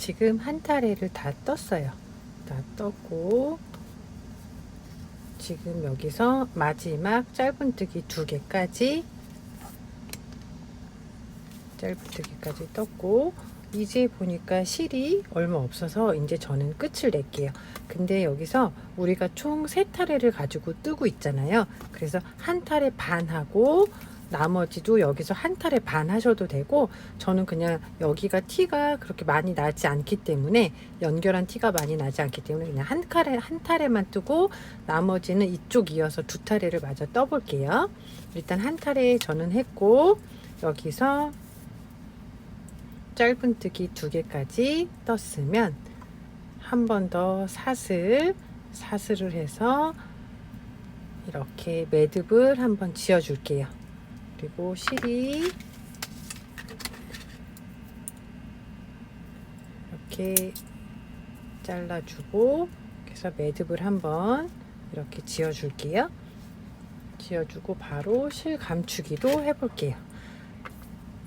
지금 한 타래를 다 떴어요. 다 떴고 지금 여기서 마지막 짧은뜨기 두 개까지 짧은뜨기까지 떴고 이제 보니까 실이 얼마 없어서 이제 저는 끝을 낼게요. 근데 여기서 우리가 총 세 타래를 가지고 뜨고 있잖아요. 그래서 한 타래 반 하고 나머지도 여기서 한 타래 반 하셔도 되고 저는 그냥 여기가 티가 그렇게 많이 나지 않기 때문에 연결한 티가 많이 나지 않기 때문에 그냥 한 타래 한 타래만 뜨고 나머지는 이쪽 이어서 두 타래를 마저 떠 볼게요. 일단 한 타래 저는 했고 여기서 짧은뜨기 두 개까지 떴으면 한 번 더 사슬 사슬을 해서 이렇게 매듭을 한번 지어 줄게요. 그리고 실이 이렇게 잘라주고 그래서 매듭을 한번 이렇게 지어 줄게요. 지어주고 바로 실 감추기도 해볼게요.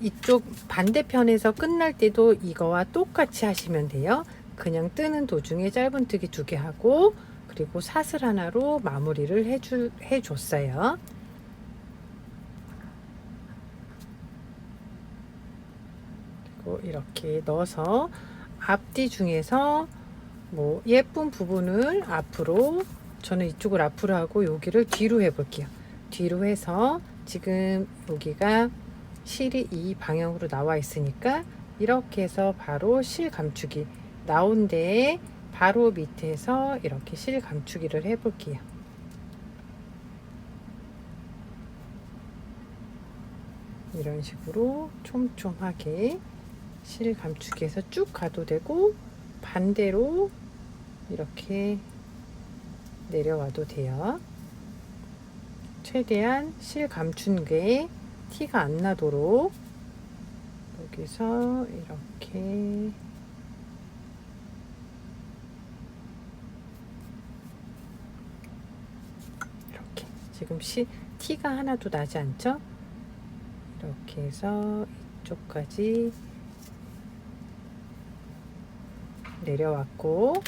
이쪽 반대편에서 끝날 때도 이거와 똑같이 하시면 돼요. 그냥 뜨는 도중에 짧은 뜨기 두 개 하고 그리고 사슬 하나로 마무리를 해주, 해줬어요. 이렇게 넣어서 앞뒤 중에서 뭐 예쁜 부분을 앞으로 저는 이쪽을 앞으로 하고 여기를 뒤로 해볼게요. 뒤로 해서 지금 여기가 실이 이 방향으로 나와 있으니까 이렇게 해서 바로 실 감추기 나온 데에 바로 밑에서 이렇게 실 감추기를 해볼게요. 이런 식으로 촘촘하게 실 감추기 해서 쭉 가도 되고 반대로 이렇게 내려와도 돼요. 최대한 실 감춘 게 티가 안 나도록 여기서 이렇게 이렇게 지금 시, 티가 하나도 나지 않죠? 이렇게 해서 이쪽까지 내려왔고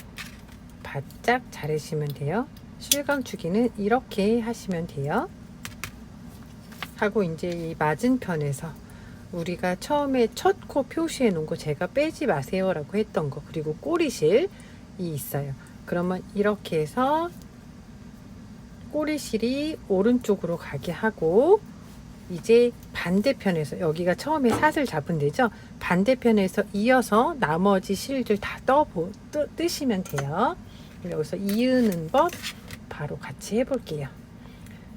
바짝 자르시면 돼요. 실감추기는 이렇게 하시면 돼요. 하고 이제 이 맞은편에서 우리가 처음에 첫 코 표시해 놓은 거 제가 빼지 마세요 라고 했던 거 그리고 꼬리실이 있어요. 그러면 이렇게 해서 꼬리실이 오른쪽으로 가게 하고 이제 반대편에서 여기가 처음에 사슬 잡은 데죠. 반대편에서 이어서 나머지 실들 다 떠보 뜨, 뜨시면 돼요. 여기서 이으는 법 바로 같이 해볼게요.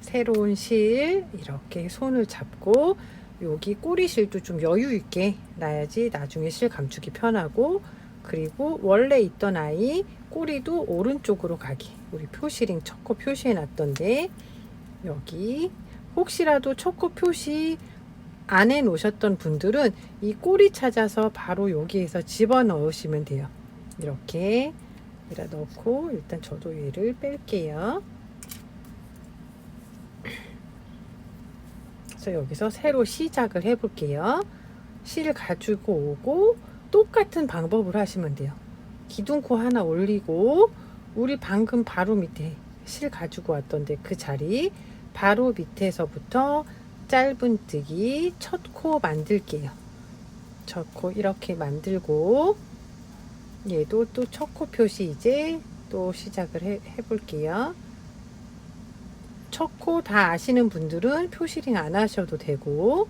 새로운 실 이렇게 손을 잡고 여기 꼬리실도 좀 여유 있게 놔야지 나중에 실 감추기 편하고 그리고 원래 있던 아이 꼬리도 오른쪽으로 가기 우리 표시링 첫코 표시해 놨던데 여기 혹시라도 첫코 표시 안 해 놓으셨던 분들은 이 꼬리 찾아서 바로 여기에서 집어 넣으시면 돼요 이렇게 이라 넣고 일단 저도 얘를 뺄게요 그래서 여기서 새로 시작을 해 볼게요. 실 가지고 오고 똑같은 방법을 하시면 돼요. 기둥코 하나 올리고 우리 방금 바로 밑에 실 가지고 왔던데 그 자리 바로 밑에서부터 짧은뜨기 첫 코 만들게요. 첫 코 이렇게 만들고 얘도 또 첫 코 표시 이제 또 시작을 해, 해 볼게요. 첫 코 다 아시는 분들은 표시링 안 하셔도 되고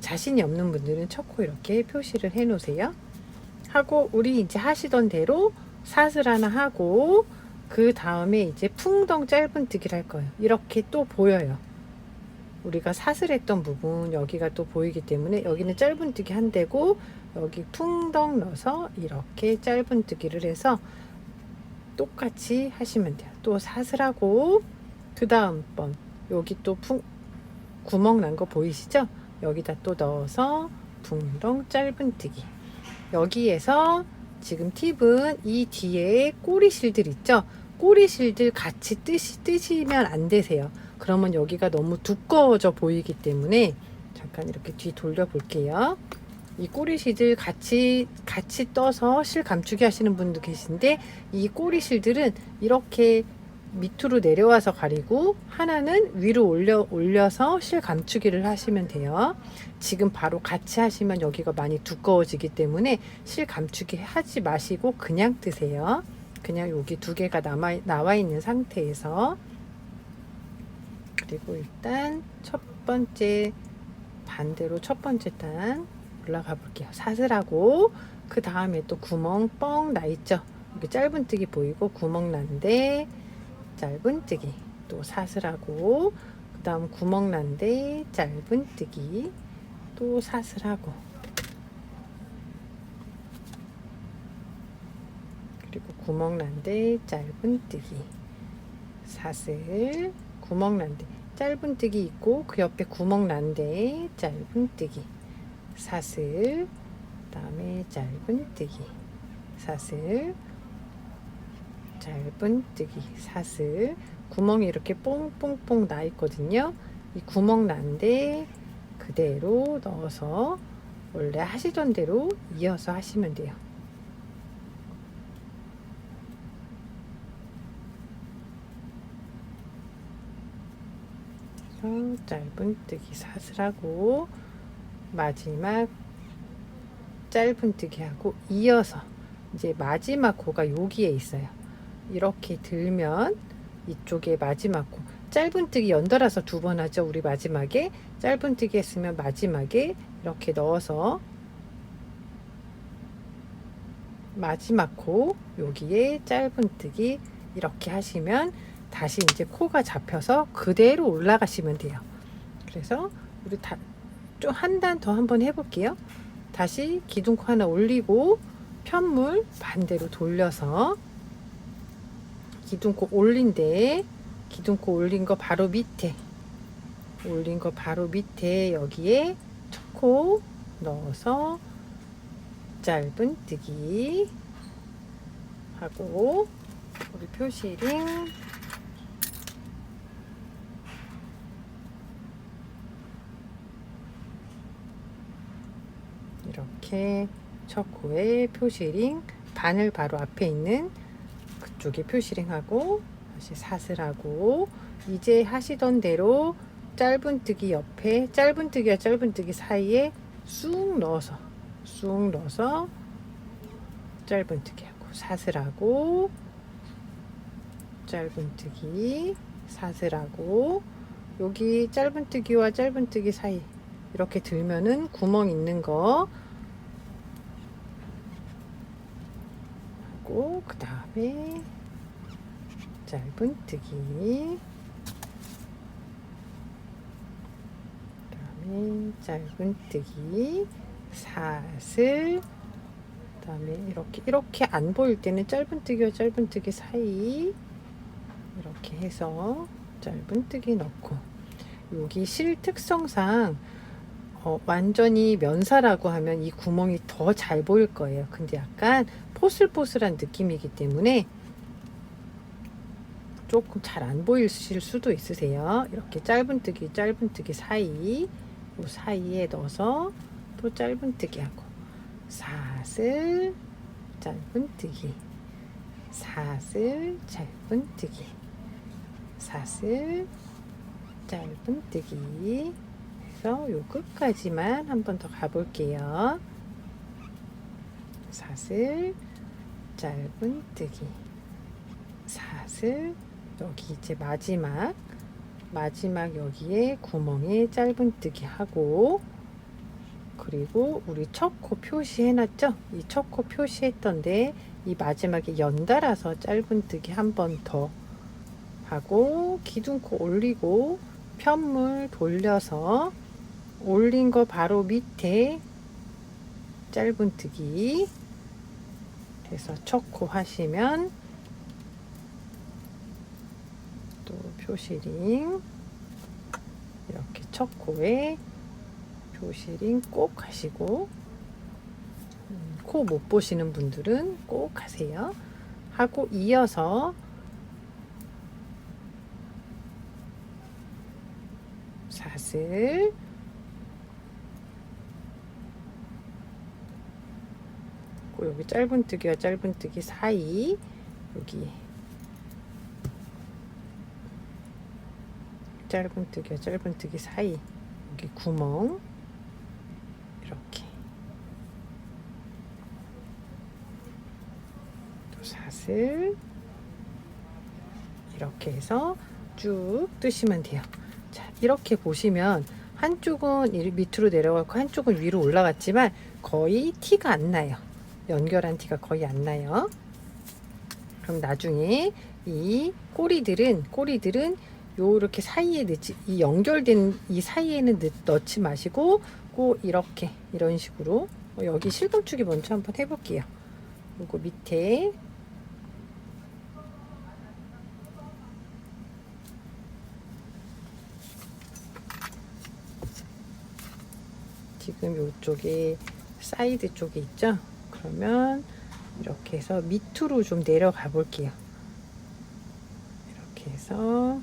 자신이 없는 분들은 첫 코 이렇게 표시를 해 놓으세요. 하고 우리 이제 하시던 대로 사슬 하나 하고 그 다음에 이제 풍덩 짧은뜨기를 할 거예요. 이렇게 또 보여요. 우리가 사슬했던 부분 여기가 또 보이기 때문에 여기는 짧은뜨기 한 대고 여기 풍덩 넣어서 이렇게 짧은뜨기를 해서 똑같이 하시면 돼요. 또 사슬하고 그 다음 번 여기 또 풍, 구멍 난 거 보이시죠? 여기다 또 넣어서 붕덩 짧은뜨기 여기에서 지금 팁은 이 뒤에 꼬리 실들 있죠? 꼬리 실들 같이 뜨시, 뜨시면 안 되세요. 그러면 여기가 너무 두꺼워져 보이기 때문에 잠깐 이렇게 뒤 돌려 볼게요. 이 꼬리 실들 같이 같이 떠서 실 감추기 하시는 분도 계신데 이 꼬리 실들은 이렇게 밑으로 내려와서 가리고 하나는 위로 올려 올려서 실 감추기를 하시면 돼요. 지금 바로 같이 하시면 여기가 많이 두꺼워지기 때문에 실 감추기 하지 마시고 그냥 뜨세요. 그냥 여기 두 개가 남아 나와 있는 상태에서 그리고 일단 첫 번째 반대로 첫 번째 단 올라가 볼게요. 사슬하고 그 다음에 또 구멍 뻥 나 있죠. 여기 짧은 뜨기 보이고 구멍 난데 짧은뜨기. 또 사슬하고 그 다음 구멍 난데 짧은뜨기. 또 사슬하고. 그리고 구멍 난데 짧은뜨기. 사슬 구멍 난데. 짧은뜨기 있고 그 옆에 구멍 난데 짧은뜨기. 사슬 그 다음에 짧은뜨기. 사슬 짧은 뜨기 사슬 구멍이 이렇게 뽕뽕뽕 나 있거든요. 이 구멍 난데 그대로 넣어서 원래 하시던 대로 이어서 하시면 돼요. 그래서 짧은 뜨기 사슬하고 마지막 짧은 뜨기 하고 이어서 이제 마지막 코가 여기에 있어요. 이렇게 들면 이쪽에 마지막 코 짧은뜨기 연달아서 두 번 하죠. 우리 마지막에 짧은뜨기 했으면 마지막에 이렇게 넣어서 마지막 코 여기에 짧은뜨기 이렇게 하시면 다시 이제 코가 잡혀서 그대로 올라가시면 돼요. 그래서 우리 다 좀 한 단 더 한번 해볼게요. 다시 기둥코 하나 올리고 편물 반대로 돌려서 기둥코 올린데 기둥코 올린 거 바로 밑에. 올린 거 바로 밑에 여기에 첫코 넣어서 짧은 뜨기 하고 우리 표시링. 이렇게 첫 코에 표시링 바늘 바로 앞에 있는 그쪽에 표시링하고 다시 사슬하고 이제 하시던 대로 짧은뜨기 옆에 짧은뜨기와 짧은뜨기 사이에 쑥 넣어서 쑥 넣어서 짧은뜨기 하고 사슬하고 짧은뜨기 사슬하고 여기 짧은뜨기와 짧은뜨기 사이 이렇게 들면은 구멍 있는 거 하고 그 다음에 짧은 뜨기. 그 다음에 짧은 뜨기. 사슬 그 다음에 이렇게 이렇게 안 보일 때는 짧은 뜨기와 짧은 뜨기 사이 이렇게 해서 짧은 뜨기 넣고. 여기 실 특성상 어, 완전히 면사라고 하면 이 구멍이 더 잘 보일 거예요. 근데 약간 포슬포슬한 느낌이기 때문에 조금 잘 안 보이실 수도 있으세요. 이렇게 짧은뜨기, 짧은뜨기 사이, 이 사이에 넣어서 또 짧은뜨기 하고 사슬, 짧은뜨기, 사슬, 짧은뜨기, 사슬, 짧은뜨기 해서 요 끝까지만 한 번 더 가볼게요. 사슬, 짧은뜨기, 사슬, 여기 이제 마지막 마지막 여기에 구멍에 짧은뜨기 하고 그리고 우리 첫코 표시해 놨죠? 이 첫코 표시했던데 이 마지막에 연달아서 짧은뜨기 한 번 더 하고 기둥코 올리고 편물 돌려서 올린 거 바로 밑에 짧은뜨기 그래서 첫코 하시면 또 표시링. 이렇게 첫 코에 표시링 꼭 하시고 음, 코못 보시는 분들은 꼭 하세요. 하고 이어서 사슬 그 여기 짧은뜨기와 짧은뜨기 사이. 여기 짧은뜨기와 짧은뜨기 사이 여기 구멍 이렇게 또 사슬 이렇게 해서 쭉 뜨시면 돼요. 자, 이렇게 보시면 한쪽은 이 밑으로 내려가고 한쪽은 위로 올라갔지만 거의 티가 안 나요. 연결한 티가 거의 안 나요. 그럼 나중에 이 꼬리들은 꼬리들은 요렇게 사이에 넣지 이 연결된 이 사이에는 넣, 넣지 마시고 꼭 이렇게 이런 식으로 어, 여기 실감축이 먼저 한번 해볼게요. 요거 밑에 지금 요쪽에 사이드 쪽에 있죠? 그러면 이렇게 해서 밑으로 좀 내려가 볼게요. 이렇게 해서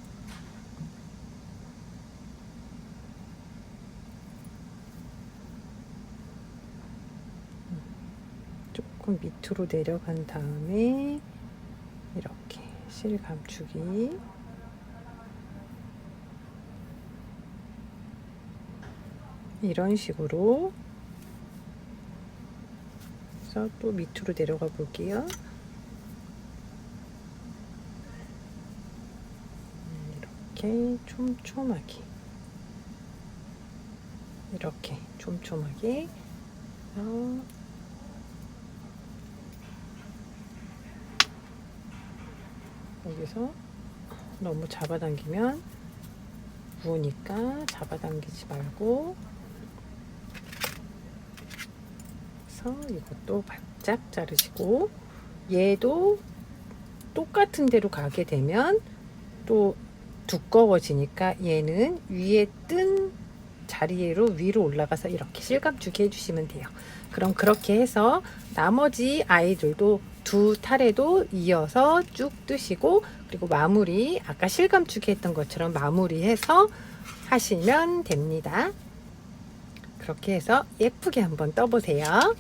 조금 밑으로 내려간 다음에 이렇게 실 감추기 이런 식으로 그래서 또 밑으로 내려가 볼게요. 음, 이렇게 촘촘하게 이렇게 촘촘하게 여기서 너무 잡아당기면 부으니까 잡아당기지 말고 그래서 이것도 바짝 자르시고 얘도 똑같은 대로 가게 되면 또 두꺼워지니까 얘는 위에 뜬 자리로 위로 올라가서 이렇게 실감 주게 해주시면 돼요. 그럼 그렇게 해서 나머지 아이들도 두 탈에도 이어서 쭉 뜨시고 그리고 마무리 아까 실감주게 했던 것처럼 마무리해서 하시면 됩니다. 그렇게 해서 예쁘게 한번 떠보세요.